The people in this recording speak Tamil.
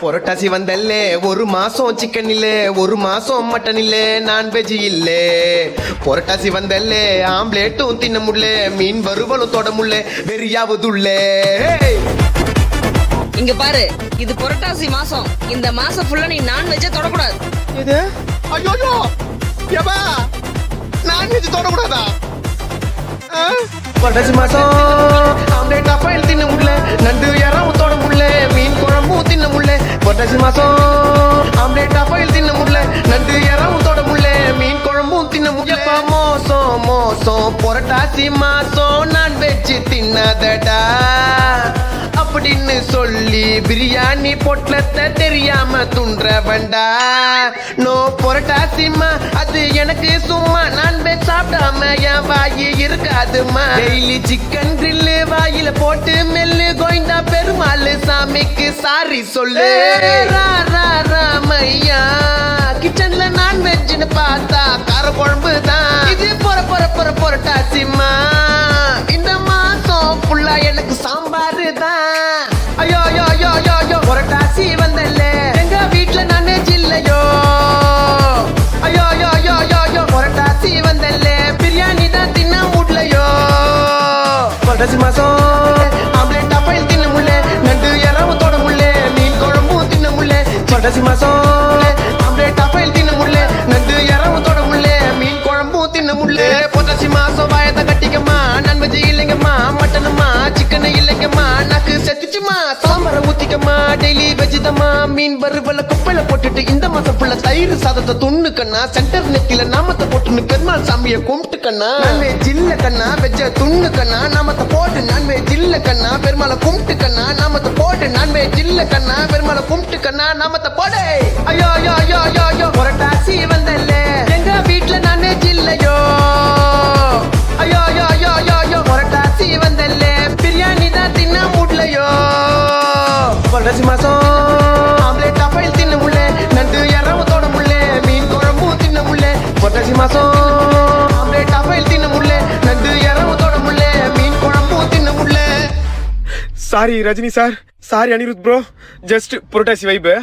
புரட்டாசி வந்தல்லே ஒரு மாசம் சிக்கன் இல்ல ஒரு மாசம் மட்டன் இல்ல நான்வெஜ் இல்ல. புரட்டாசி வந்தல்லே ஆம்லேட்டும் தின்ன முடியல மீன் வறுவலும் தொட முடியல வெறியாவதுள்ள இங்க பாரு இது புரட்டாசி மாசம். இந்த மாசம் ஃபுல்லா நீ நான்வெஜ்ஜ தொடக்கூடாது. இது? ஐயோ ஏபா நான்வெஜ் தொடக்கூடாதா? புரட்டாசி மாசம்! ஆம்லேட் அப்பையில் ஆம்லேட் அப்பையில் தின்ன முடியல. நண்டு இறவும் தொட முடியல. மீன் குழம்பும் தின்ன முடியல. மோசம் மோசம். புரட்டாசி மாசம் நான்வெஜ் தின்னாதடா. அப்படின்னு சொல்லி பிரியாணி பொட்டலத்தை தெரியாம துன்ற வேண்டா நோ புரட்டாசிமா அது எனக்கு சும்மா நான்வெஜ் சாப்பிடாம என் வாயி இருக்காதுமா. டெய்லி சிக்கன் கிரில்லு வாயில போட்டு மெல்லு கோய்ந்தா பெருமாள் சாமிக்கு சாரி சொல்லு. ரா, ரா, ராமையா. கிச்சன்ல நான்வெஜ்னு பார்த்தா கார குழம்பு தான் இது பொற பொற பொற புரட்டாசிமா இந்த மாசம் ஃபுல்லா எனக்கு சாம்பார் தான் ஐயோ ஐயோ ஐயோ ஐயோ ஐயோ. புரட்டாசி வந்தல்ல. எங்க வீட்ல நான்வெஜ் இல்லையோ? ஐயோ ஐயோ ஐயோ ஐயோ ஐயோ. புரட்டாசி வந்தல்ல. பிரியாணி தான் தின்ன முடியலையோ புரட்டாசி மாசம் புரட்டாசி மாசம் ஆம்லேட் அப்பையில் தின்ன முள்ளே நண்டு இறவும் தொட முள்ளே மீன் குழம்பும் தின்ன முள்ளே புரட்டாசி மாசம் வாயத்தை கட்டிக்கம்மா நான்வெஜ் இல்லைங்கம்மா மட்டனுமா சிக்கன் இல்லைங்கம்மா நக்கு செத்துச்சுமா சாம்பாரை ஊத்திக்கம்மா டெய்லி வெஜிதம்மா மீன் வறுவல குப்பையில போட்டுட்டு இந்த மாசம் புள்ள தயிர் சாதத்தை துண்ணு கண்ணா சென்டர் நெத்தில நாமத்தை போட்டுன்னு பெருமாள் சாமியை கும்பிட்டு கண்ணா. நான்வெஜ் இல்ல கண்ணா வெஜ்ஜ துண்ணு கண்ணா நாமத்தை போட்டு நான்வெஜ் இல்ல கண்ணா பெருமாளை கும்பிட்டு கண்ணா நாமத்தை இல்ல கண்ணா பெருமாளை கும்பிட்டு கண்ணா நாமத்தை போடு. ஐயோ ஐயோ ஐயோ ஐயோ ஐயோ. புரட்டாசி வந்தல்ல. எங்க வீட்டுல நானே இல்லையோ? ஐயோ ஐயோ ஐயோ ஐயோ ஐயோ. புரட்டாசி வந்தல்ல. பிரியாணி தான் தின்ன முடியலையோ? மாசம். Sorry Rajini sir sorry Anirudh bro just புரட்டாசி வைப்பு